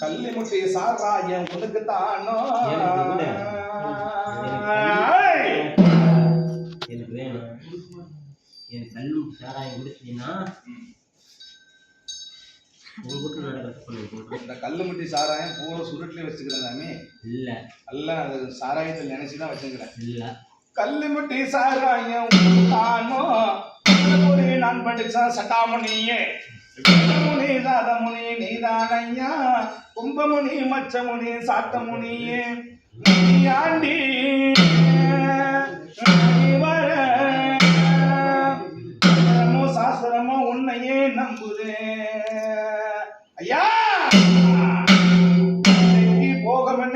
கல்லிமுட்டி சாராயம் உனக்கு தானோ எனக்கு வேணும். எனக்கு கல்லு சாராயம் பண்ணி இந்த கல்லுமுட்டி சாராயம் பூரா சுருட்டிலே வச்சுக்கிறேன் சாமி. இல்லை. எல்லாம் அது சாராயத்தில் நினைச்சு தான் வச்சுக்கிறேன். இல்லை. கல்லுமுட்டி சாராயம் நான் படிச்ச சட்டாமணியே முனி சாதமுனி நீதானையா? கும்பமுனி மச்சமுனி சாத்தமுனியே. ஆண்டி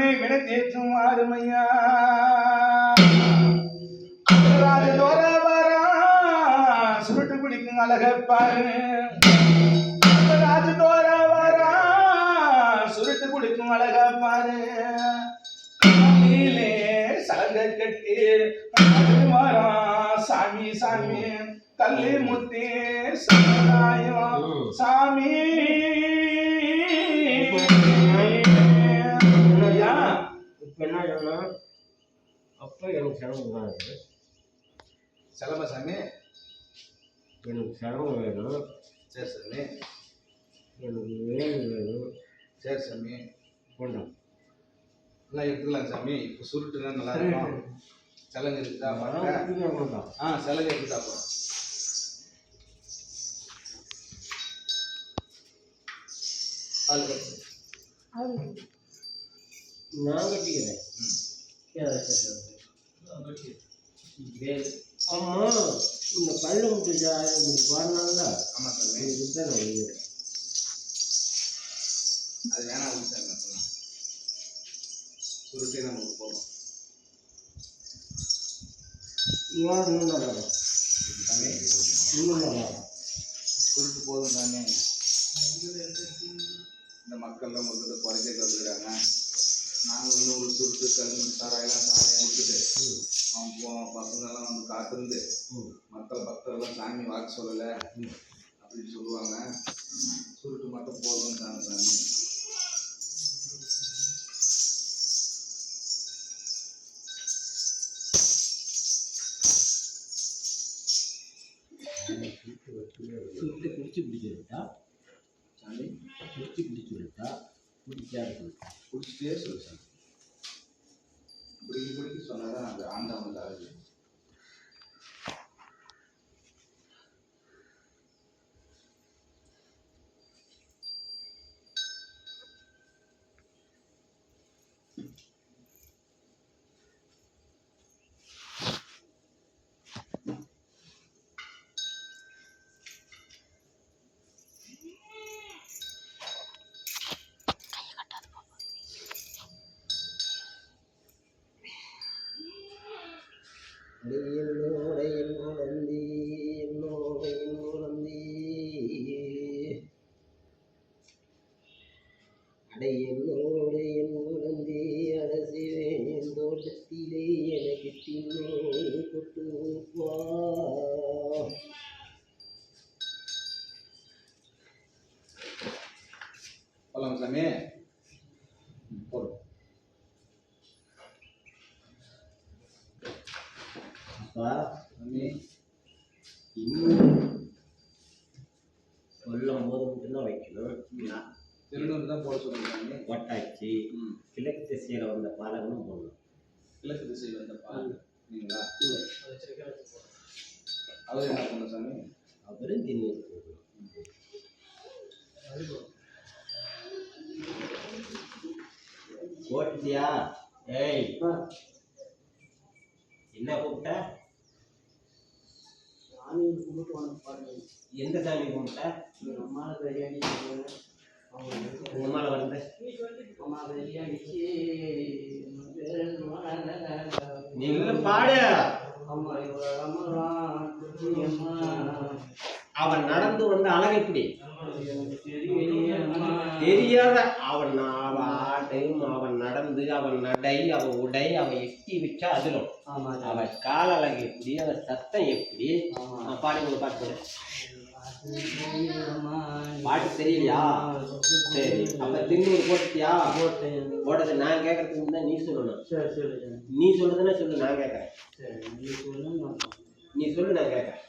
போகமென்னே வினை தேற்றும் ஆறுமையா? ராஜதோர வரா சுருட்டு பிடிக்கும் அழகப்பாரு ராஜதோர வரா சுருட்டு பிடிக்கும் அழகப்பாரு கண்ணிலே சலங்க கட்டி வரா சாமி சாமி. கல்லி முத்தி சமுதாயம் சாமி. இப்போ என்ன சொல்லணும் அப்போ எனக்கு செலவு தான் இருக்கு செலவா சாமி. எனக்கு செலவு வேணும். சரி சாமி. எனக்கு வேணும் வேணும். சரி சாமி. கொண்டாம் எல்லாம் எடுத்துக்கலாம் சாமி. இப்போ சுருட்டுனா நல்லா இருக்கும் சலங்க இருக்குதா கொண்டாம் ஆ சலங்க இருக்குதா அப்போ ஆளு கட்டு. நான் கட்டிக்கிறேன் அம்மா இந்த பல்லு முட்டு இப்படி பாடினால ஆமா சாமி இதுதான் நான் எழுதுறேன் அது வேணாம் விடு சாமி அப்பலாம் சுருட்டே நமக்கு போதும் யார் இன்னும் நல்லா இன்னும் நல்லா சுருட்டு போதும் தானே இந்த மக்கள்லாம் உங்களுக்கு குறைக்க கற்றுக்கிறாங்க நாங்கள் இன்னொரு சுருட்டு கல் சாராயெல்லாம் சாராயம் விட்டுட்டு அவன் போ- பசங்கெல்லாம் வந்து காத்திருந்து ம். மக்கள் பக்தர்லாம் சாமி வாக்கு சொல்லலை அப்படின்னு சொல்லுவாங்க. சுருட்டு மட்டும் போதும் தாங்க சாமி. சுட்டு குடிச்சு பிடிச்சிருக்கா சாமி குடிச்சு பிடிச்சிருக்கா பிடிக்காது குடிச்சிட்டே சொல்லு குடிக்க குடிக்க சொன்னாதான் அது ஆண்டவனுக்கு ஆகுது அடை என்னோட என்னோடந்தி அரசிவேன் தோட்டத்திலே எனக்கு தின்னே கொட்டு போலாம் சாமி. ம், அப்பா சாமி. இன்னும் சொல்லும் போது மட்டும்தான் வைக்கணும். திருநூறு தான் போட ஒட்டாச்சி ம். கிழக்கு திசையில் வந்த பாலகனும் போடணும். கிழக்கு திசை வந்த பால். நீங்களா? அவர் என்ன பண்ண சாமி? அவரும் தின்னு போடணும். போட்டுட்டியா? ஏய். என்ன கூப்பிட்ட? எந்த சாமி கும்பிட்ட? அம்மாவை பிரியாணி பாடு. அவன் நடந்து வந்த அழகு எப்படி? தெரியாத அவன் ஆட்டையும் அவன் நடந்து அவன் நடை அவன் உடை அவன் எட்டி வச்சா அதிலும் அவன் கால அழகு எப்படி அவன் சத்தம் எப்படி? பாடி உங்களுக்கு. அம்மா பாட்டு தெரியலையா? சரி அப்ப திருநூறு போட்டுட்டியா? போட்டேன். போட்டது நான் கேட்கறதுக்கு முன்னாடி நீ சொல்லணும். சரி சரி நீ சொல்லுதுன்னா சொல்லு நான் கேட்கறேன். சரி நீ சொல்லு நான் நீ சொல்லு நான் கேட்கறேன்.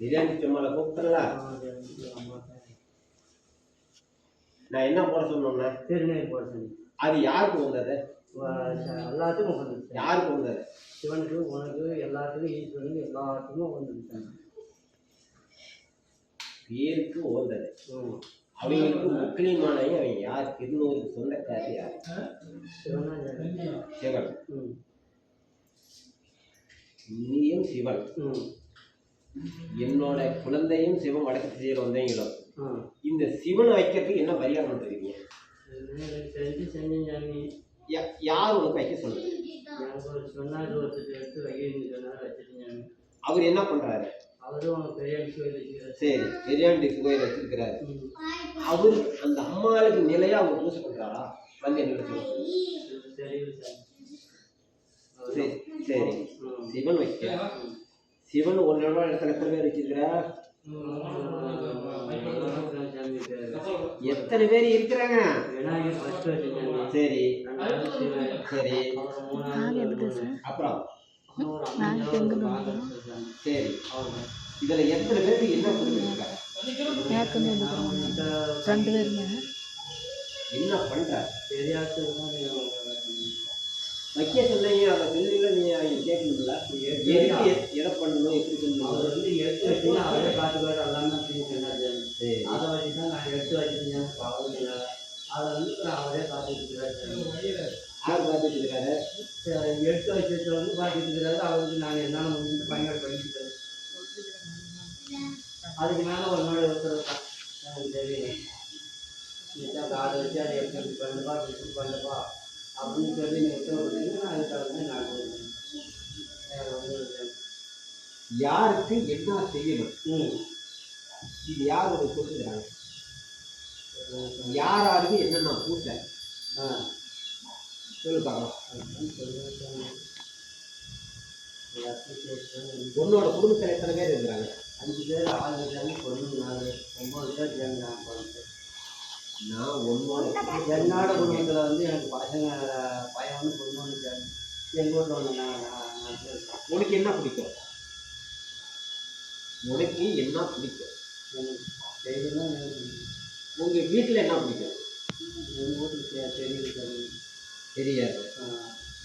பிரியாணி சும்மால கூப்பிட்டுல நான் என்ன போட சொன்னோம்னா திருநீர் போடுறது அது யாருக்கு வந்தது? எல்லாத்துக்கும் வந்துருச்சு யாருக்கு வந்தது சிவனுக்கு உனக்கு எல்லாத்துக்கும் ஈஸ்வரனுக்கு எல்லாத்துக்கும் வந்துருச்சாங்க பேருக்கு ஓந்தது அவங்களுக்கு முக்கியமானவை அவன் யார் திருநூறுக்கு சொந்தக்காரி யார்? சிவனா சிவன். ம். நீயும் சிவன். ம். என்னோட குழந்தையும் சிவன் வடக்கு திசையில் வந்தீங்களோ இந்த சிவனை வைக்கிறதுக்கு என்ன பரிகாரம் தெரியுங்க யா- யார் உனக்கு வைக்க சொல்லுது ஒரு சொன்னார்? அவர் என்ன பண்றாரு? அவரும் கோயில் சரி பெரியாண்டி கோயில் வச்சிருக்கிறாரு. அவர் அந்த அம்மாளுக்கு நிலையா அவர் பூசை பண்றாரா? வந்து என்ன சொல்லுங்க. சரி சரி. சிவன் வைக்க சிவன் உன்னோட இடத்துல எத்தனை பேர் வச்சிருக்கிறார்? எத்தனை பேர் இருக்கிறாங்க? சரி. சரி. அப்புறம். சரி. இதுல எத்தனை பேருக்கு என்ன இந்த ரெண்டு பேருமே என்ன பண்ற தான் வைக்க சொன்னீங்க அதை சொல்லல நீ அவங்க கேட்கணும்ல? எதுக்கு எதை பண்ணணும் எப்படி பண்ணணும்? அவர் வந்து எடுத்து வச்சுன்னா அவரே பார்த்துக்காரு எல்லாமே அப்படின்னு சரி. அதை வச்சு தான் நான் எடுத்து வச்சிருந்தேன். பாவம் அதை வந்து நான் அவரே பார்த்துட்டு இருக்கிறாரு யார் பார்த்துட்டு இருக்காரு எடுத்து வச்சதை வந்து பார்த்துட்டு இருக்கிறாரு அவருக்கு நான் என்னால் முடிஞ்சு பயன்பாடு பண்ணிக்கிறேன் அதுக்கு மேலே உன்னோட உத்தரவு தான் எனக்கு வச்சு அதை எடுத்து பண்ணுப்பா இப்படி பண்ணுப்பா அப்படின்னு சொல்லி நீ உத்தரவு. வேற ஒண்ணும் இல்லை. யாருக்கு என்ன செய்யணும்? இது யார் சொல்லுகிறாங்க யார் யாருக்கு என்னென்ன பூசை ஆ. சொல்லு பார்க்கலாம். கேட்டு உன்னோட குடும்பத்தில் எத்தனை பேர் இருக்கிறாங்க? அஞ்சு பேர் ஆறு இருக்காங்க பொண்ணு நாலு ஒம்பது பேர் நான் குழந்தை நான் உன்னோட என்னோட குடும்பத்தில் வந்து எனக்கு பசங்க பையன் ஒன்று பொண்ணு ஒன்று எங்கள் வீட்டில் ஒன்று நான். உனக்கு என்ன பிடிக்கும்? உனக்கு என்ன பிடிக்கும்? எனக்கு செய்யணும் எனக்கு உங்க வீட்டில் என்ன பிடிக்கும்? எங்கள் வீட்டுக்கு தெ- தெரியுது. தெரியாது.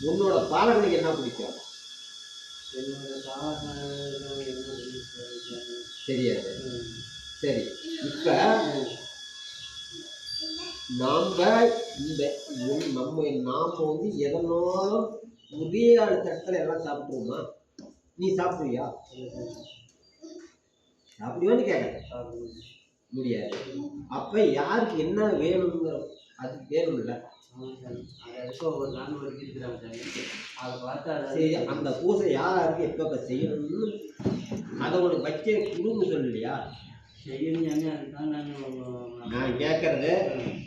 உன்னோட பாலகனுக்கு என்ன பிடிக்கும்? என்னோட என்ன தெரியுது. சரி. இப்போ நாம் இந்த நம்ம நாம் வந்து எதனாலும் ஒரே ஆள் தட்டில் எல்லாம் சாப்பிடுவோமா நீ சாப்பிடுவியா? சாப்பிடுவான்னு கேட்க முடியாது. அப்போ யாருக்கு என்ன வேணுங்கிற அது வேணும்ல அதை சரி அந்த பூசை யாருக்கு எப்பப்ப செய்யணும்னு அதை உனக்கு வைக்க குடும்பம் சொல்லலையா? நான் கேட்கறது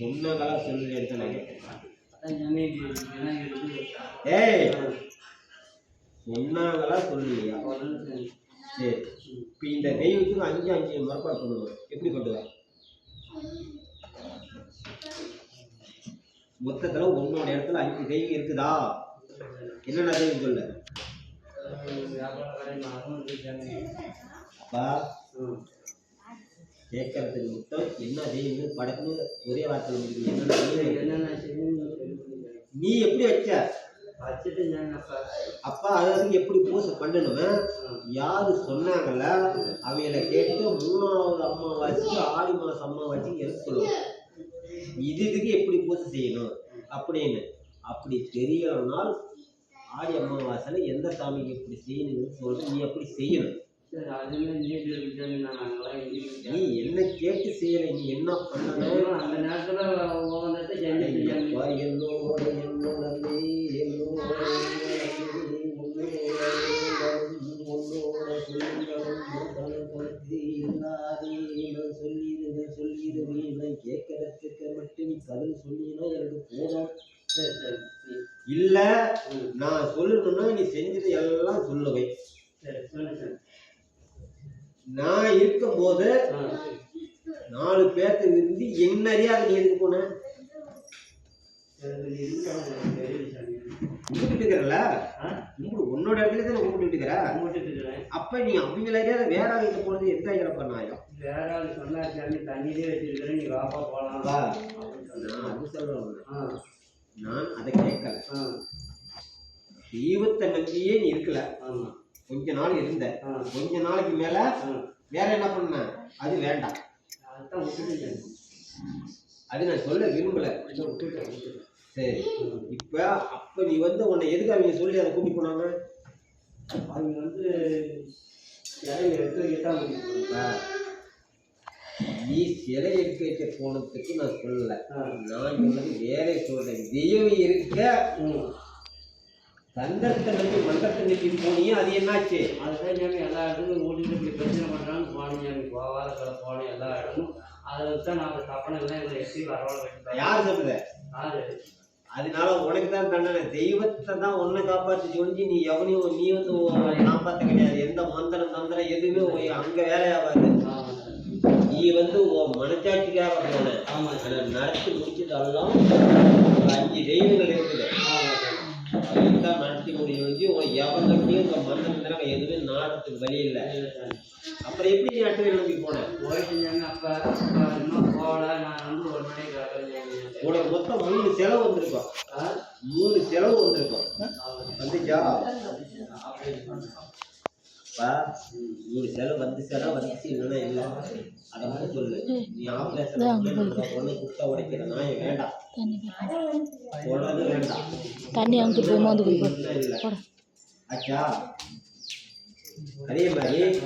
உன்னதெல்லாம் சொல்லி எடுத்து நான் கேட்கறேன் அதான் சாமி விநாயகருக்கு ஏய்! சொன்னாங்களா சொல்லலையா சரி. இப்போ இந்த தெய்வத்துக்கு அஞ்சு அஞ்சு மறுபாடு பண்ணுவோம் எப்படி பண்ணுவேன் மொத்தத்துல உன்னோட இடத்துல அஞ்சு தெய்வம் இருக்குதா? என்னென்ன தெய்வம் சொல்லு அப்பா. கேட்கறதுக்கு மொத்தம் என்ன தெய்வம் படக்குன்னு ஒரே வார்த்தையில் முடிக்கணும். என்னென்ன? என்னென்ன. நீ எப்படி வச்ச அப்பா அதுக்கு எப்படி பூசை பண்ணணுமே? யாரு சொன்னாங்கல்ல அவங்கள கேட்டு மூணாவது அம்மாவாச்சு ஆடி மாசம் அம்மாவாச்சு எதுக்கு சொல்லுவாங்க இது இதுக்கு எப்படி பூஜை செய்யணும்? அப்படின்னு. அப்படி தெரியலனால் ஆடி அமாவாசையில் எந்த சாமிக்கு எப்படி செய்யணும்னு சொல்லிட்டு நீ அப்படி செய்யணும்? நீ என்ன கேட்டு செய்யலை நீ என்ன பண்ணணும் அந்த நேரத்தில் என்னோட என்னோட கேட்கறதுக்கு மட்டும் நீ பதில் சொன்னீங்கன்னா எனக்கு போதும் இல்லை நான் சொல்லணும்னா நீ செஞ்சது எல்லாம் சொல்லுவேன் சரி சொல்லு சார் நான் இருக்கும்போது நாலு பேர்த்து இருந்து என்ன அறியாத நீ எதுக்கு போன? எனக்கு நீ இருந்தாலும் எனக்கு தெரியல சாமி. கும்பிட்டு இருக்கிறல ஆ? கும்பிடு உன்னோட இடத்துல தான் கும்பிட்டு இருக்கிற அப்ப நீ அவங்கள அறியாத வேற ஆளுக்கு போனது எந்த இழப்ப நாயம் வேற ஆள் சொன்னா தண்ணியிலே வச்சிருக்கிறேன் நீ வாப்பா சொன்னேன். நான் அது சொல்றேன் நான் அதை கேட்கல. தெய்வத்தை நம்பியே நீ இருக்கல. ஆமா. கொஞ்ச நாள் இருந்த. கொஞ்ச நாளைக்கு மேல வேற என்ன பண்ண அது வேண்டாம். அது நான் சொல்ல விரும்பல. சரி. இப்ப அப்ப நீ வந்து உன்னை எதுக்கு அவங்க சொல்லி அதை கூட்டி போனாங்க? அவங்க வந்து இலையை எடுத்து இப்ப நீ சிலை எடுக்க வைக்க போனதுக்கு நான் சொல்லல. நான் வேற சொல்றேன். தெய்வம் இருக்க தந்தத்தை நம்பி மந்தத்தை நம்பி போனியே அது என்னாச்சு? அதுதான் சாமி எல்லா இடத்துக்கும் ஓட்டிட்டு இப்படி பிரச்சனை பண்ணுறான்னு சாமி போவாத கடை போனேன் எல்லா இடமும். அதை வச்சு நான் அந்த தப்பனை எல்லாம் இதில் எட்டி வரவாழ கட்டிட்டேன் யார் சொல்றது யாரு? அதனால உனக்கு தான் தண்டனை. தெய்வத்தை தான் உன்னை காப்பாத்தி ஒழிஞ்சு நீ எவனையும் நீ வந்து காப்பாத்த கிடையாது எந்த மந்திரம் தந்திரம் எதுவுமே அங்க வேலையாகாது நீ வந்து உன் மனச்சாட்சிக்காக போன. நடத்தி முடிச்சதெல்லாம் ஒரு அஞ்சு தெய்வங்கள் இருக்குது. ஆமாம் சார் அதையும் தான் நடத்தி முடியும் உன் எவனுக்கையும் இந்த மந்திரம் எதுவுமே நாடத்துக்கு வழி இல்லை. அப்புறம் எப்படி நீ அட்டு நம்பி போன? போயிட்டு சாமி அப்போ நான் வந்து ஒரு வரேன் சாமி உனக்கு மொத்தம் மூணு செலவு வந்திருக்கும். மூணு செலவு வந்திருக்கும். வந்துச்சா? மூணு செலவு வந்து செலவு வந்துச்சு. இல்லைன்னா இல்லை. அதை மட்டும் சொல்லு. நீ ஆப்ரேஷன் பொண்ணு குட்டை உடைக்கிற நாயம் வேண்டாம்? தண்ணி தண்ணி அங்கிட்டு போய் மோந்து குடிப்போம். போட. அதே மாதிரி